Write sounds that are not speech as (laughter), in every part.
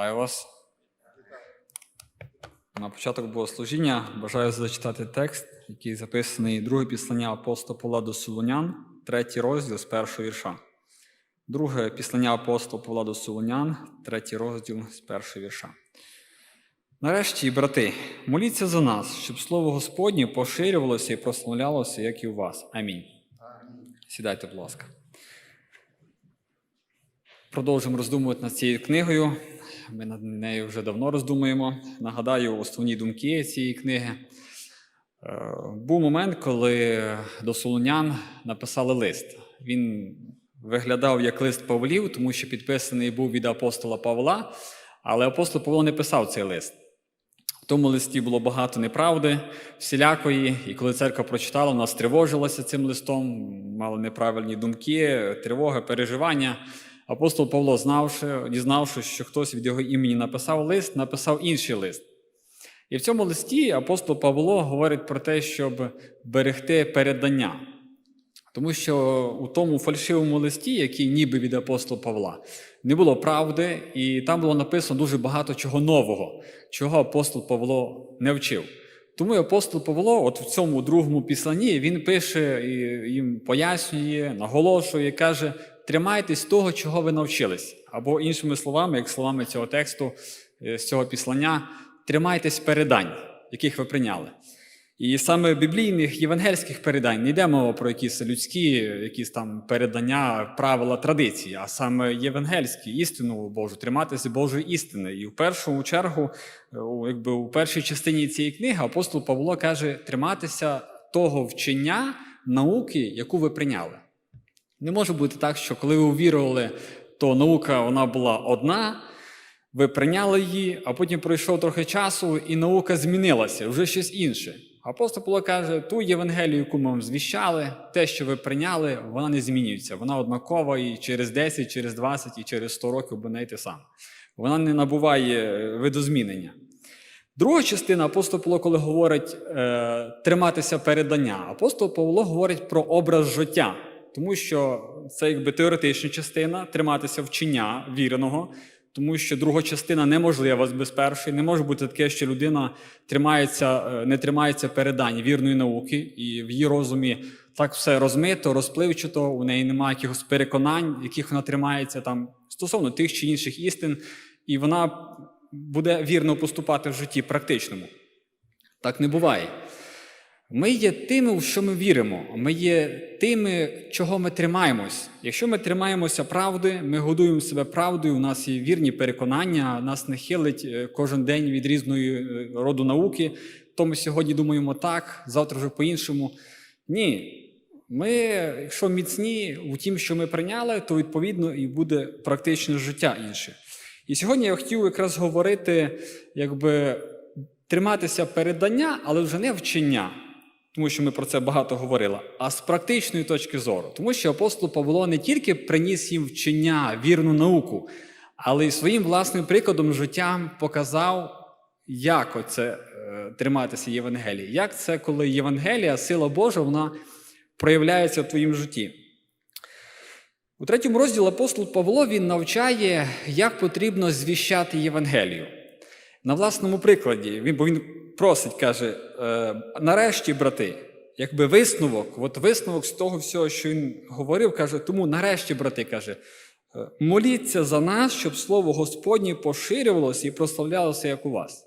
Вітаю вас. На початок богослужіння бажаю зачитати текст, який записаний друге післання апостола Павла до Солонян, третій розділ з першого вірша. Друге післання апостола Павла до Солонян, третій розділ з першого вірша. Нарешті, брати, моліться за нас, щоб слово Господнє поширювалося і прославлялося, як і у вас. Амінь. Сідайте, будь ласка. Продовжуємо роздумувати над цією книгою. Ми над нею вже давно роздумуємо. Нагадаю основні думки цієї книги. Е, Був момент, коли до Солонян написали лист. Він виглядав як лист Павлів, тому що підписаний був від апостола Павла, але апостол Павло не писав цей лист. В тому листі було багато неправди, всілякої, і коли церква прочитала, вона стривожилася цим листом, мала неправильні думки, тривоги, переживання. Апостол Павло, знавши, дізнавши, що хтось від його імені написав лист, написав інший лист. І в цьому листі апостол Павло говорить про те, щоб берегти передання. Тому що у тому фальшивому листі, який ніби від апостола Павла, не було правди, і там було написано дуже багато чого нового, чого апостол Павло не вчив. Тому і апостол Павло, от в цьому другому післанні, він пише і їм пояснює, наголошує, каже: тримайтесь того, чого ви навчились. Або іншими словами, як словами цього тексту, е, з цього післання, тримайтесь передань, яких ви прийняли. І саме біблійних євангельських передань не йде мова про якісь людські, якісь там передання, правила, традиції, а саме євангельські, істину Божу, триматися Божої істини. І в першу чергу, у- якби у першій частині цієї книги, апостол Павло каже: триматися того вчення, науки, яку ви прийняли. Не може бути так, що коли ви увірували, то наука вона була одна, ви прийняли її, а потім пройшов трохи часу, і наука змінилася, вже щось інше. Апостол Павло каже, ту Євангелію, яку ми вам звіщали, те, що ви прийняли, вона не змінюється. Вона однакова і через 10, через 20, і через 100 років буде те саме. Вона не набуває е, видозмінення. Друга частина апостол Павло, коли говорить е, триматися передання, апостол Павло говорить про образ життя, тому що це якби теоретична частина триматися вчення віреного, тому що друга частина неможлива без першої. Не може бути таке, що людина тримається, е, не тримається передань вірної науки, і в її розумі так все розмито, розпливчато, у неї немає якихось переконань, яких вона тримається там стосовно тих чи інших істин, і вона буде вірно поступати в житті практичному. Так не буває. Ми є тими, в що ми віримо. Ми є тими, чого ми тримаємось. Якщо ми тримаємося правди, ми годуємо себе правдою, у нас є вірні переконання, нас не хилить е, кожен день від різної е, роду науки, то ми сьогодні думаємо так, завтра вже по-іншому. Ні. Ми, якщо міцні у тім, що ми прийняли, то відповідно і буде практичне життя інше. І сьогодні я хотів якраз говорити, якби триматися передання, але вже не вчення, тому що ми про це багато говорили, а з практичної точки зору. Тому що апостол Павло не тільки приніс їм вчення, вірну науку, але й своїм власним прикладом життя показав, як оце е, триматися Євангелії. Як це, коли Євангелія, сила Божа, вона проявляється в твоїм житті. У третьому розділі апостол Павло він навчає, як потрібно звіщати Євангелію. На власному прикладі, він, бо він просить, каже: е, нарешті, брати, якби висновок, от висновок з того всього, що він говорив, каже, тому нарешті, брати, каже, е, моліться за нас, щоб слово Господнє поширювалося і прославлялося, як у вас.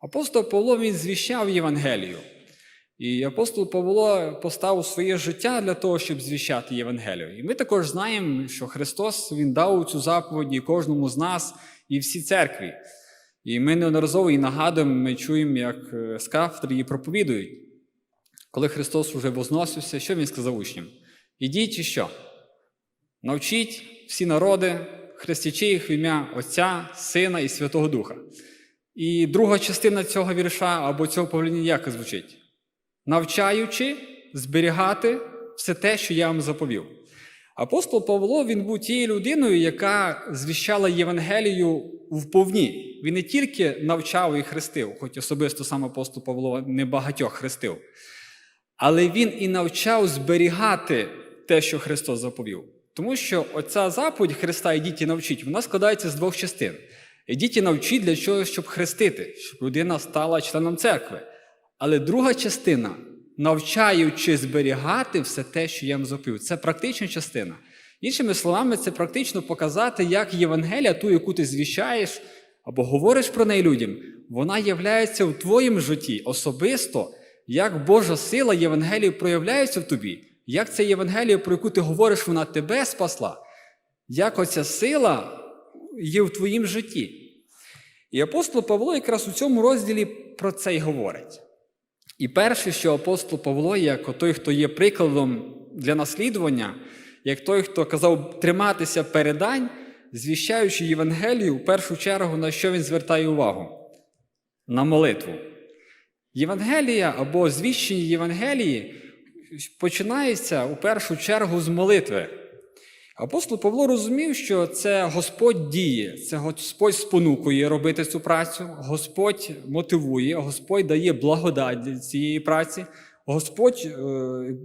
Апостол Павло він звіщав Євангелію. І апостол Павло поставив своє життя для того, щоб звіщати Євангелію. І ми також знаємо, що Христос Він дав цю заповіді кожному з нас і всій церкві. І ми неодноразово і нагадуємо, ми чуємо, як е, з кафедри її проповідують. Коли Христос уже возносився, що Він сказав учням? Ідіть і що? Навчіть всі народи, хрестячи їх в ім'я Отця, Сина і Святого Духа. І друга частина цього вірша або цього повеління як звучить? навчаючи зберігати все те, що я вам заповів. Апостол Павло він був тією людиною, яка звіщала Євангелію вповні. Він не тільки навчав і хрестив, хоч особисто сам апостол Павло небагатьох хрестив, але він і навчав зберігати те, що Христос заповів. Тому що оця заповідь Христа ідіть і навчіть, вона складається з двох частин. Ідіть і навчіть для чого, щоб хрестити, щоб людина стала членом церкви. Але друга частина навчаючи зберігати все те, що я вам заповів. Це практична частина. Іншими словами, це практично показати, як Євангелія, ту, яку ти звіщаєш або говориш про неї людям, вона являється в твоєму житті особисто, як Божа сила Євангелії проявляється в тобі, як ця Євангелія, про яку ти говориш, вона тебе спасла, як оця сила є в твоїм житті. І апостол Павло якраз у цьому розділі про це й говорить. І перше, що апостол Павло, як той, хто є прикладом для наслідування, як той, хто казав триматися передань, звіщаючи Євангелію, в першу чергу, на що він звертає увагу? На молитву. Євангелія або звіщення Євангелії починається у першу чергу з молитви. Апостол Павло розумів, що це Господь діє, це Господь спонукує робити цю працю, Господь мотивує, Господь дає благодать цієї праці, Господь, е,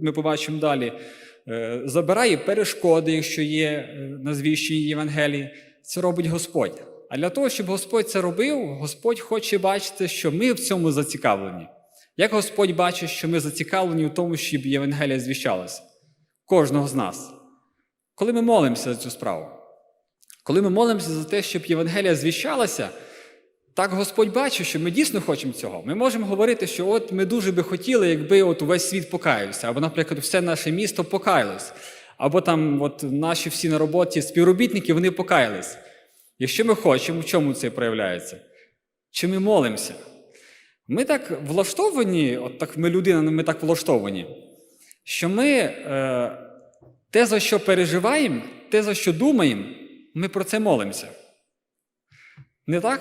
ми побачимо далі, е, забирає перешкоди, якщо є е, на звіщенні Євангелії. Це робить Господь. А для того, щоб Господь це робив, Господь хоче бачити, що ми в цьому зацікавлені. Як Господь бачить, що ми зацікавлені в тому, щоб Євангелія звіщалася? Кожного з нас. Коли ми молимося за цю справу, коли ми молимося за те, щоб Євангелія звіщалася, так Господь бачить, що ми дійсно хочемо цього. Ми можемо говорити, що от ми дуже би хотіли, якби от увесь світ покаявся, або, наприклад, все наше місто покаялось, або там от наші всі на роботі співробітники вони покаялись. Якщо ми хочемо, в чому це проявляється? Чи ми молимося? Ми так влаштовані, от так ми людина, ми так влаштовані, що ми. Е, те, за що переживаємо, те, за що думаємо, ми про це молимося. Не так?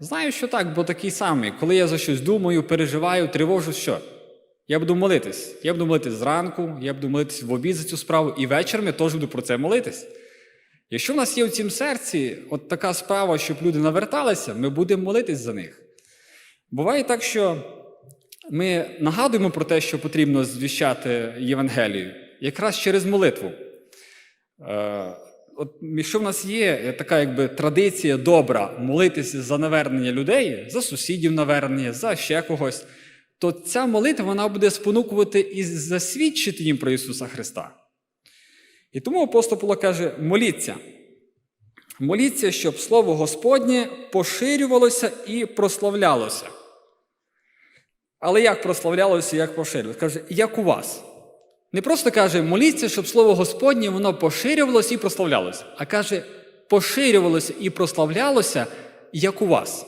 Знаю, що так, бо такий самий. Коли я за щось думаю, переживаю, тривожу, що? Я буду молитись. Я буду молитись зранку, я буду молитись в обід за цю справу, і вечором я теж буду про це молитись. Якщо в нас є в цім серці от така справа, щоб люди наверталися, ми будемо молитись за них. Буває так, що ми нагадуємо про те, що потрібно звіщати Євангелію якраз через молитву. Е, от, Якщо в нас є така якби, традиція добра молитися за навернення людей, за сусідів навернення, за ще когось, то ця молитва вона буде спонукувати і засвідчити їм про Ісуса Христа. І тому апостол Павло каже: моліться. Моліться, щоб Слово Господнє поширювалося і прославлялося. Але як прославлялося, як поширювалося? Каже, як у вас. Не просто каже, моліться, щоб слово Господнє воно поширювалося і прославлялося, а каже, поширювалося і прославлялося, як у вас.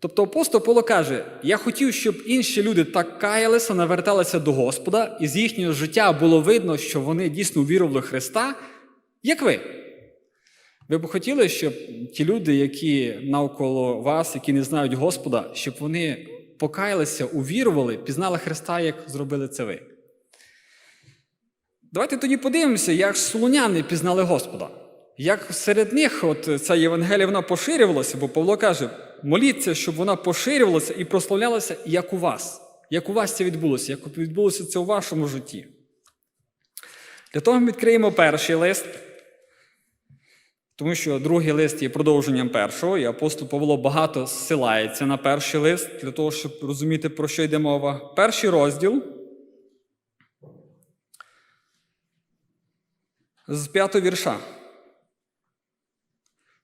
Тобто апостол Павло каже: я хотів, щоб інші люди так каялися, наверталися до Господа, і з їхнього життя було видно, що вони дійсно вірували в Христа, як ви. Ви б хотіли, щоб ті люди, які навколо вас, які не знають Господа, щоб вони покаялися, увірували, пізнали Христа, як зробили це ви. Давайте тоді подивимося, як солоняни пізнали Господа. Як серед них от ця Євангелія вона поширювалася, бо Павло каже, моліться, щоб вона поширювалася і прославлялася, як у вас. Як у вас це відбулося, як відбулося це у вашому житті. Для того ми відкриємо перший лист, тому що другий лист є продовженням першого, і апостол Павло багато зсилається на перший лист, для того, щоб розуміти, про що йде мова. Перший розділ. З п'ятого вірша.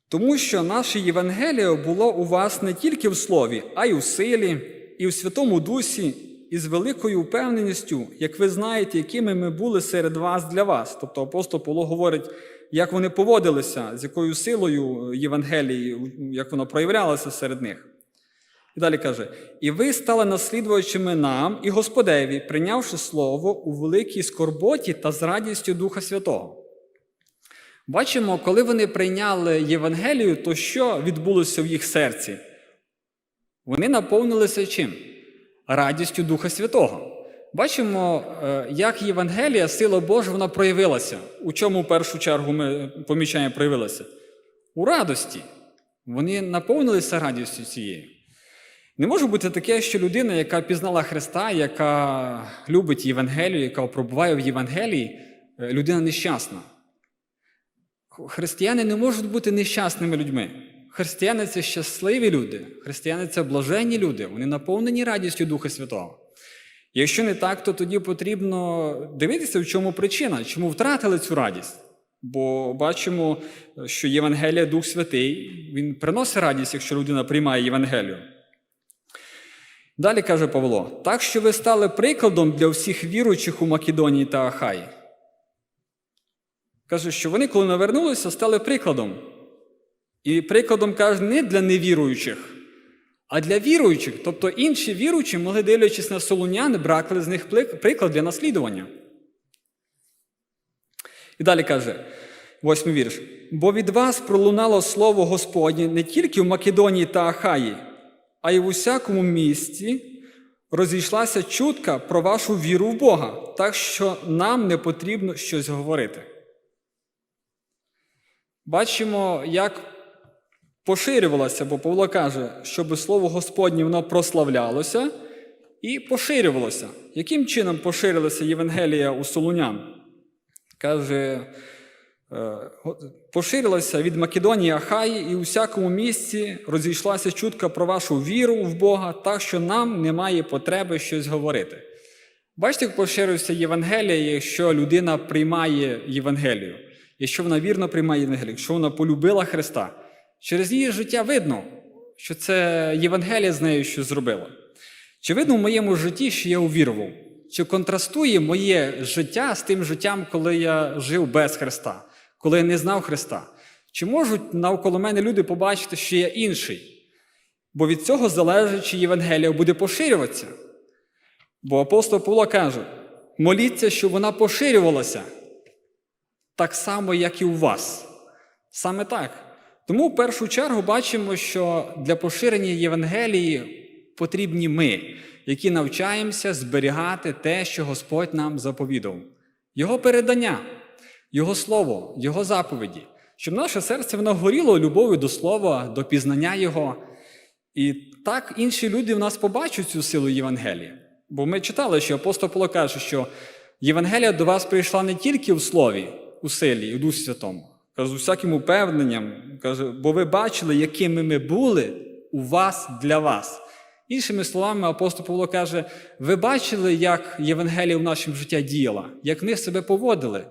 Тому що наше Євангеліє було у вас не тільки в слові, а й у силі, і в Святому Дусі, і з великою впевненістю, як ви знаєте, якими ми були серед вас для вас. Тобто апостол Павло говорить, як вони поводилися, з якою силою Євангелії, як воно проявлялося серед них. І далі каже: І ви стали наслідувачами нам і Господеві, прийнявши слово у великій скорботі та з радістю Духа Святого. Бачимо, коли вони прийняли Євангелію, то що відбулося в їх серці? Вони наповнилися чим? Радістю Духа Святого. Бачимо, е, як Євангелія, сила Божа, вона проявилася. У чому в першу чергу ми помічаємо проявилася? У радості. Вони наповнилися радістю цією. Не може бути таке, що людина, яка пізнала Христа, яка любить Євангелію, яка пробуває в Євангелії, е, людина нещасна. Християни не можуть бути нещасними людьми. християни це щасливі люди, християни це блаженні люди, вони наповнені радістю Духа Святого. Якщо не так, то тоді потрібно дивитися, в чому причина, чому втратили цю радість. Бо бачимо, що Євангелія Дух Святий, він приносить радість, якщо людина приймає Євангелію. Далі каже Павло: так що ви стали прикладом для всіх віруючих у Македонії та Ахаї. Каже, що вони, коли навернулися, стали прикладом. І прикладом каже, не для невіруючих, а для віруючих. Тобто інші віруючі могли, дивлячись на солунян, бракли з них приклад для наслідування. І далі каже, восьмий вірш. Бо від вас пролунало слово Господнє не тільки в Македонії та Ахаї, а й в усякому місті розійшлася чутка про вашу віру в Бога, так що нам не потрібно щось говорити. Бачимо, як поширювалося, бо Павло каже, щоб слово Господнє воно прославлялося і поширювалося. Яким чином поширилася Євангелія у Солунян? Каже, поширилася від Македонії Ахаї, і у всякому місці розійшлася чутка про вашу віру в Бога, так що нам немає потреби щось говорити. Бачите, як поширюється Євангелія, якщо людина приймає Євангелію, якщо вона вірно приймає Євангелію, якщо вона полюбила Христа, через її життя видно, що це Євангелія з нею щось зробила. Чи видно в моєму житті, що я увірував? Чи контрастує моє життя з тим життям, коли я жив без Христа, коли я не знав Христа? Чи можуть навколо мене люди побачити, що я інший? Бо від цього залежить, чи Євангелія буде поширюватися. Бо апостол Павло каже: моліться, щоб вона поширювалася так само, як і у вас. Саме так. Тому в першу чергу бачимо, що для поширення Євангелії потрібні ми, які навчаємося зберігати те, що Господь нам заповідав, Його передання, Його Слово, Його заповіді, щоб наше серце воно горіло любов'ю до Слова, до пізнання Його. І так інші люди в нас побачать цю силу Євангелія. Бо ми читали, що апостол Павло каже, що Євангелія до вас прийшла не тільки в слові, у силі, у Дусі Святому, каже, з усяким упевненням, каже, бо ви бачили, якими ми були у вас для вас. Іншими словами, апостол Павло каже: ви бачили, як Євангелія в нашому житті діяла, як ми себе поводили,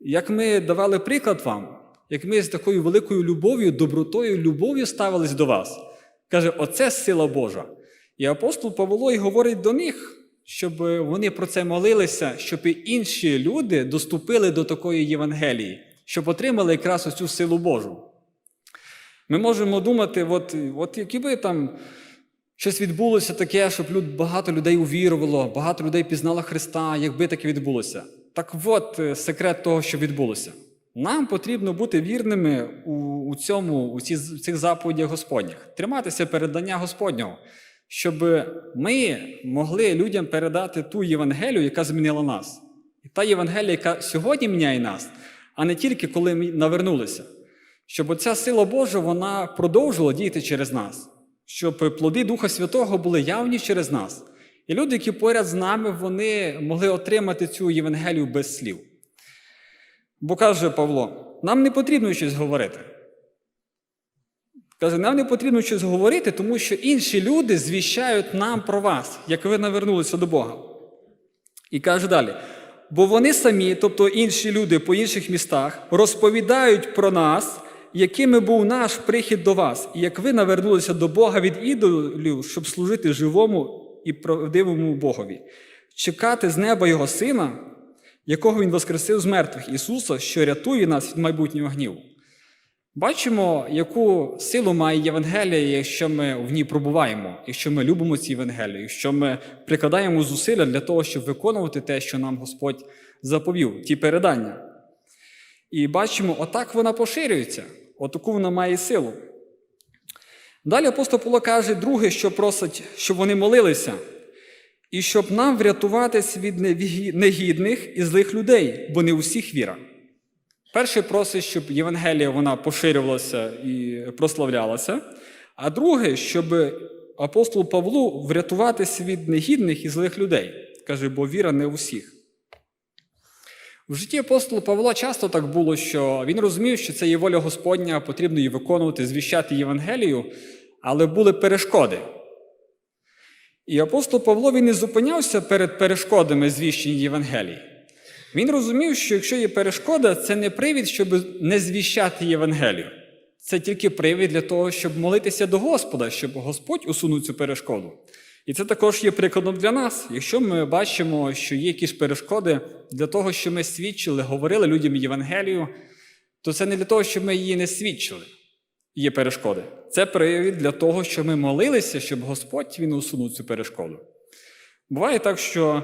як ми давали приклад вам, як ми з такою великою любов'ю, добротою, любов'ю ставились до вас. Каже, оце сила Божа. І апостол Павло і говорить до них, щоб вони про це молилися, щоб і інші люди доступили до такої Євангелії, щоб отримали якраз оцю силу Божу. Ми можемо думати, от, от які би там. Щось відбулося таке, щоб люд, багато людей увірувало, багато людей пізнало Христа, якби таке відбулося. Так от е, секрет того, що відбулося. Нам потрібно бути вірними у, у цьому, у ці, цих заповідях Господніх, триматися передання Господнього, щоб ми могли людям передати ту Євангелію, яка змінила нас. І та Євангелія, яка сьогодні міняє нас, а не тільки коли ми навернулися. Щоб оця сила Божа вона продовжувала діяти через нас щоб плоди Духа Святого були явні через нас. І люди, які поряд з нами, вони могли отримати цю Євангелію без слів. Бо каже Павло, нам не потрібно щось говорити. Каже, нам не потрібно щось говорити, тому що інші люди звіщають нам про вас, як ви навернулися до Бога. І каже далі: бо вони самі, тобто інші люди по інших містах, розповідають про нас якими був наш прихід до вас, і як ви навернулися до Бога від ідолів, щоб служити живому і правдивому Богові, чекати з неба Його Сина, якого Він воскресив з мертвих Ісуса, що рятує нас від майбутнього гніву. Бачимо, яку силу має Євангелія, якщо ми в ній пробуваємо, якщо ми любимо ці Євангелію, якщо ми прикладаємо зусилля для того, щоб виконувати те, що нам Господь заповів, ті передання. І бачимо, отак вона поширюється. Отаку вона має силу. Далі апостол Павло каже, друге, що просить, щоб вони молилися, і щоб нам врятуватись від негідних і злих людей, бо не у всіх віра. Перше просить, щоб Євангелія вона поширювалася і прославлялася. А друге, щоб апостолу Павлу врятуватись від негідних і злих людей. Каже, бо віра не у всіх. В житті апостола Павла часто так було, що він розумів, що це є воля Господня, потрібно її виконувати, звіщати Євангелію, але були перешкоди. І апостол Павло він не зупинявся перед перешкодами звіщення Євангелії. Він розумів, що якщо є перешкода, це не привід, щоб не звіщати Євангелію. Це тільки привід для того, щоб молитися до Господа, щоб Господь усунув цю перешкоду. І це також є прикладом для нас. Якщо ми бачимо, що є якісь перешкоди для того, щоб ми свідчили, говорили людям Євангелію, то це не для того, щоб ми її не свідчили. Є перешкоди. Це привід для того, щоб ми молилися, щоб Господь він усунув цю перешкоду. Буває так, що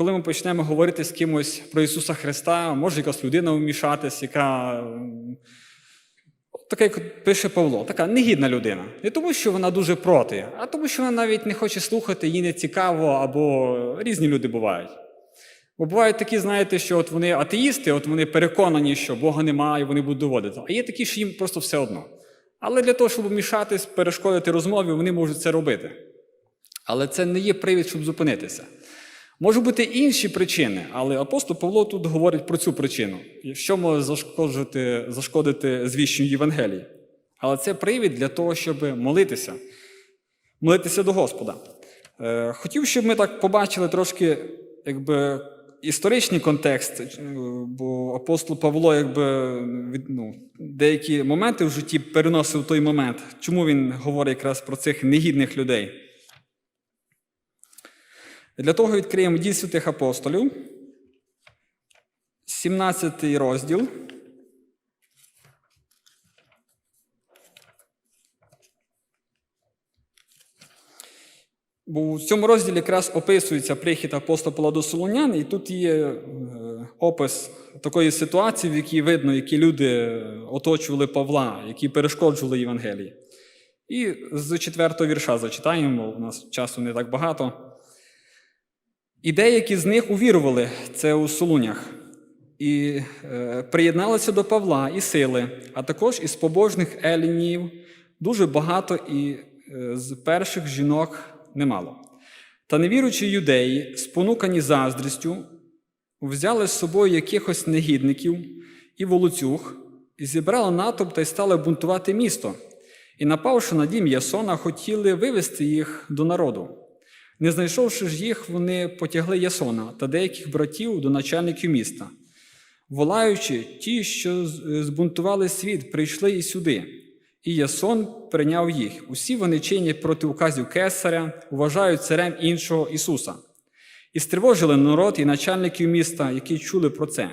коли ми почнемо говорити з кимось про Ісуса Христа, може якась людина вмішатись, яка така, як пише Павло, така негідна людина. Не тому, що вона дуже проти, а тому, що вона навіть не хоче слухати, їй не цікаво, або різні люди бувають. Бо бувають такі, знаєте, що от вони атеїсти, от вони переконані, що Бога немає, і вони будуть доводити. А є такі, що їм просто все одно. Але для того, щоб вмішатись, перешкодити розмові, вони можуть це робити. Але це не є привід, щоб зупинитися. Можуть бути інші причини, але апостол Павло тут говорить про цю причину, що може зашкодити, зашкодити звіщенню Євангелії. Але це привід для того, щоб молитися, молитися до Господа. Е, Хотів, щоб ми так побачили трошки якби, історичний контекст, е, бо апостол Павло якби, ну, деякі моменти в житті переносив той момент. Чому він говорить якраз про цих негідних людей? Для того відкриємо дій святих апостолів, 17 розділ. Бо в цьому розділі якраз описується прихід апостола до Солонян, і тут є е, опис такої ситуації, в якій видно, які люди оточували Павла, які перешкоджували Євангелії. І з четвертого вірша зачитаємо, у нас часу не так багато. І деякі з них увірували це у Солунях, і е, приєдналися до Павла і сили, а також із побожних елінів дуже багато і е, з перших жінок немало. Та невіруючі юдеї, спонукані заздрістю, взяли з собою якихось негідників і волоцюг, і зібрали натовп та й стали бунтувати місто. І, напавши на дім Ясона, хотіли вивести їх до народу. Не знайшовши ж їх, вони потягли Ясона та деяких братів до начальників міста, волаючи, ті, що збунтували світ, прийшли і сюди. І Ясон прийняв їх. Усі вони чинять проти указів Кесаря, вважають царем іншого Ісуса. І стривожили народ і начальників міста, які чули про це.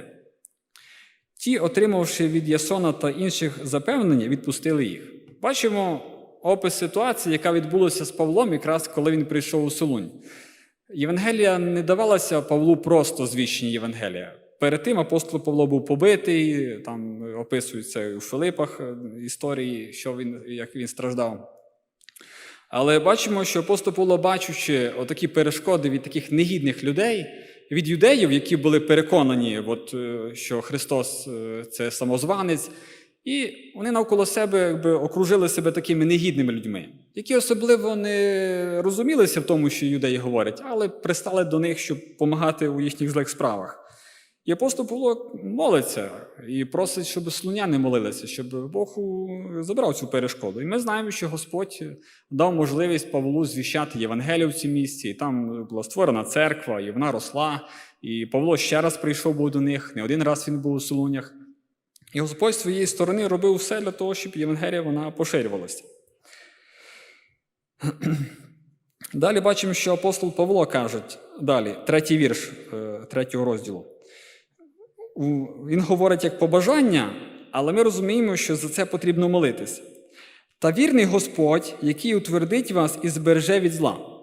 Ті, отримавши від Ясона та інших запевнення, відпустили їх. Бачимо опис ситуації, яка відбулася з Павлом, якраз коли він прийшов у Солунь. Євангелія не давалася Павлу просто звіщення Євангелія. Перед тим апостол Павло був побитий, там описується у Филипах е, історії, що він, як він страждав. Але бачимо, що апостол Павло, бачучи отакі перешкоди від таких негідних людей, від юдеїв, які були переконані, от, е, що Христос е, це самозванець, і вони навколо себе якби, окружили себе такими негідними людьми, які особливо не розумілися в тому, що юдеї говорять, але пристали до них, щоб допомагати у їхніх злих справах. І апостол Павло молиться і просить, щоб слуняни молилися, щоб Бог забрав цю перешкоду. І ми знаємо, що Господь дав можливість Павлу звіщати Євангелію в цій місці. І там була створена церква, і вона росла. І Павло ще раз прийшов був до них, не один раз він був у Солунях. І Господь з своєї сторони робив все для того, щоб Євангелія вона поширювалася. (clears throat) Далі бачимо, що апостол Павло каже, далі, третій вірш е, третього розділу. Він говорить як побажання, але ми розуміємо, що за це потрібно молитись. Та вірний Господь, який утвердить вас і збереже від зла.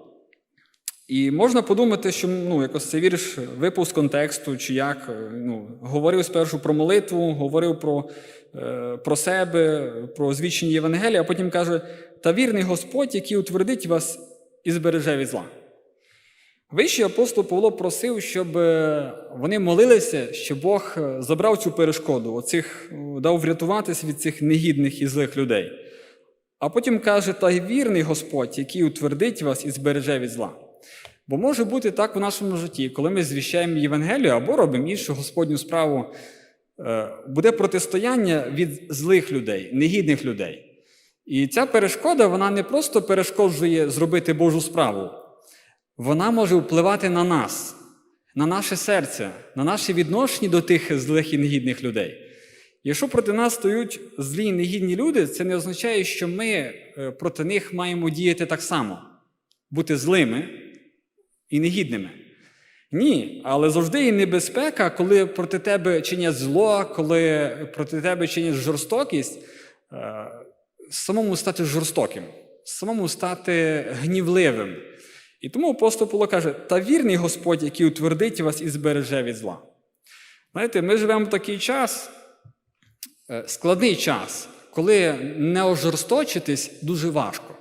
І можна подумати, що ну, якось цей вірш випав з контексту, чи як е, ну, говорив спершу про молитву, говорив про, е, про себе, про звідчення Євангелія, а потім каже: та вірний Господь, який утвердить вас і збереже від зла. Вищий апостол Павло просив, щоб е, вони молилися, щоб Бог забрав цю перешкоду, оцих, дав врятуватись від цих негідних і злих людей. А потім каже: та вірний Господь, який утвердить вас і збереже від зла. Бо може бути так в нашому житті, коли ми звіщаємо Євангелію або робимо іншу Господню справу, е, буде протистояння від злих людей, негідних людей. І ця перешкода вона не просто перешкоджує зробити Божу справу, вона може впливати на нас, на наше серце, на наше відношення до тих злих і негідних людей. Якщо проти нас стоять злі і негідні люди, це не означає, що ми е, проти них маємо діяти так само, бути злими і негідними. Ні, але завжди є небезпека, коли проти тебе чинять зло, коли проти тебе чинять жорстокість, е, самому стати жорстоким, самому стати гнівливим. І тому апостол Павло каже: та вірний Господь, який утвердить вас і збереже від зла. Знаєте, ми живемо в такий час, е, складний час, коли не ожорсточитись дуже важко.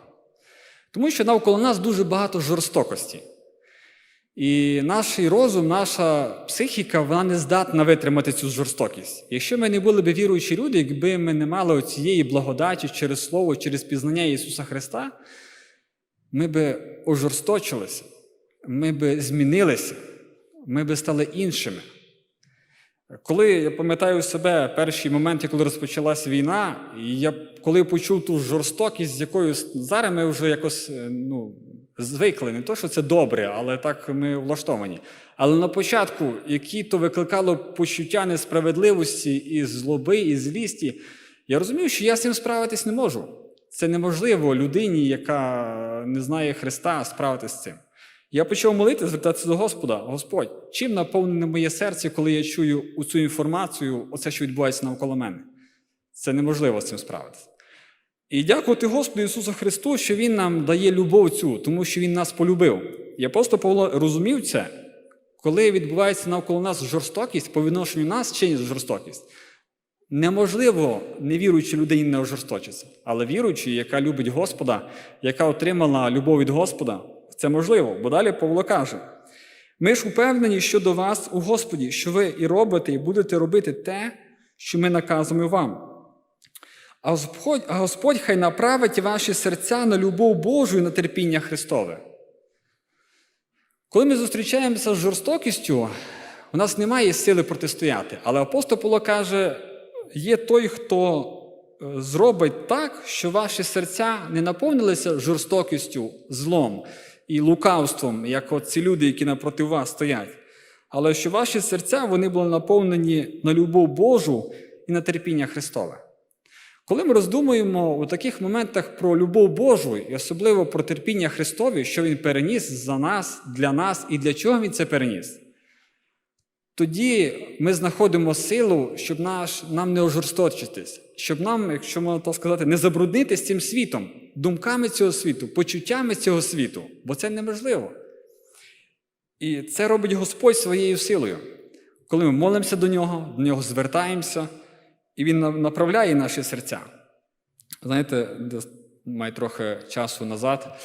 Тому що навколо нас дуже багато жорстокості. І наш розум, наша психіка, вона не здатна витримати цю жорстокість. Якщо ми не були б віруючі люди, якби ми не мали цієї благодаті через Слово, через пізнання Ісуса Христа, ми би ожорсточилися, ми би змінилися, ми би стали іншими. Коли я пам'ятаю себе перші моменти, коли розпочалась війна, і я коли почув ту жорстокість, з якою зараз ми вже якось е, ну, звикли, не то, що це добре, але так ми влаштовані. Але на початку, які то викликало почуття несправедливості і злоби, і злісті, я розумів, що я з цим справитись не можу. Це неможливо людині, яка не знає Христа, справитися з цим. Я почав молити, звертатися до Господа. Господь, чим наповнене моє серце, коли я чую цю інформацію, оце, що відбувається навколо мене? Це неможливо з цим справитися. І дякувати Господу Ісусу Христу, що Він нам дає любов цю, тому що Він нас полюбив. І апостол Павло розумів це, коли відбувається навколо нас жорстокість, по відношенню нас чинить жорстокість. Неможливо невіруючій людині не ожорсточитися, але віруючій, яка любить Господа, яка отримала любов від Господа, це можливо. Бо далі Павло каже: ми ж упевнені щодо вас у Господі, що ви і робите, і будете робити те, що ми наказуємо вам. А Господь, а Господь хай направить ваші серця на любов Божу і на терпіння Христове. Коли ми зустрічаємося з жорстокістю, у нас немає сили протистояти. Але апостол Павло каже, є той, хто е, зробить так, що ваші серця не наповнилися жорстокістю, злом і лукавством, як от ці люди, які напроти вас стоять. Але що ваші серця вони були наповнені на любов Божу і на терпіння Христове. Коли ми роздумуємо у таких моментах про любов Божу, і особливо про терпіння Христові, що Він переніс за нас, для нас і для чого Він це переніс, тоді ми знаходимо силу, щоб наш, нам не ожорсточитись, щоб нам, якщо можна так сказати, не забруднитись цим світом, думками цього світу, почуттями цього світу, бо це неможливо. І це робить Господь своєю силою. Коли ми молимося до нього, до нього звертаємося, і Він направляє наші серця. Знаєте, має трохи часу назад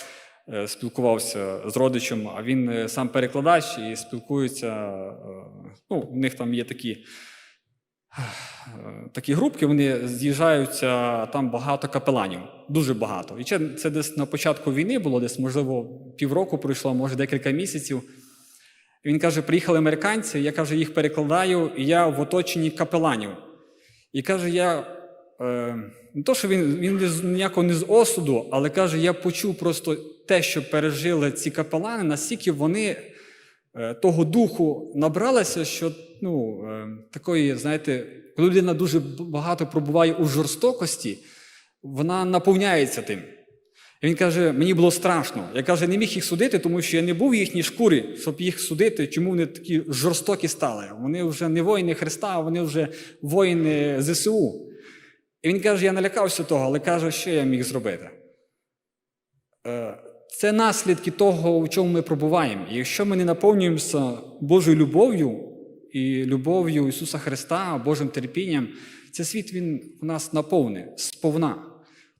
е, спілкувався з родичем, а він е, сам перекладач і спілкується. е, Ну, в них там є такі. Такі групки, вони з'їжджаються, там багато капеланів, дуже багато. І це, десь на початку війни було, десь, можливо, півроку пройшло, може декілька місяців. Він каже: приїхали американці, я каже, їх перекладаю, і я в оточенні капеланів. І каже, я е, не то, що він він ніякого не з осуду, але каже, я почув просто те, що пережили ці капелани, наскільки вони е, того духу набралися, що ну, е, такої, знаєте, коли людина дуже багато пробуває у жорстокості, вона наповняється тим. Він каже: мені було страшно. Я каже, не міг їх судити, тому що я не був в їхній шкурі, щоб їх судити, чому вони такі жорстокі стали. Вони вже не воїни Христа, а вони вже воїни ЗСУ. І він каже: я налякався того, але каже, що я міг зробити. Е, Це наслідки того, в чому ми пробуваємо. І якщо ми не наповнюємося Божою любов'ю і любов'ю Ісуса Христа, Божим терпінням, цей світ він у нас наповне сповна.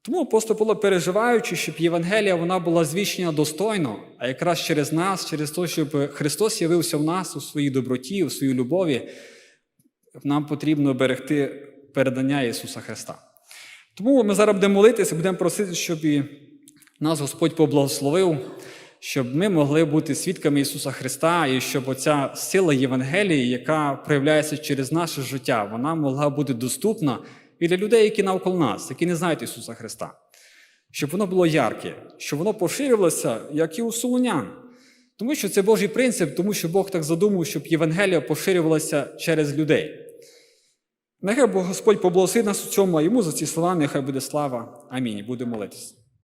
Тому апостол Павло, переживаючи, щоб Євангелія вона була звіщена достойно, а якраз через нас, через те, щоб Христос явився в нас у своїй доброті, у своїй любові, нам потрібно берегти передання Ісуса Христа. Тому ми зараз будемо молитися, будемо просити, щоб і нас Господь поблагословив, щоб ми могли бути свідками Ісуса Христа, і щоб оця сила Євангелії, яка проявляється через наше життя, вона могла бути доступна і для людей, які навколо нас, які не знають Ісуса Христа. Щоб воно було ярке, щоб воно поширювалося, як і у солонян. Тому що це Божий принцип, тому що Бог так задумав, щоб Євангелія поширювалася через людей. Нехай Господь поблагословить нас у цьому, а йому за ці слова нехай буде слава. Амінь. Будемо молитися.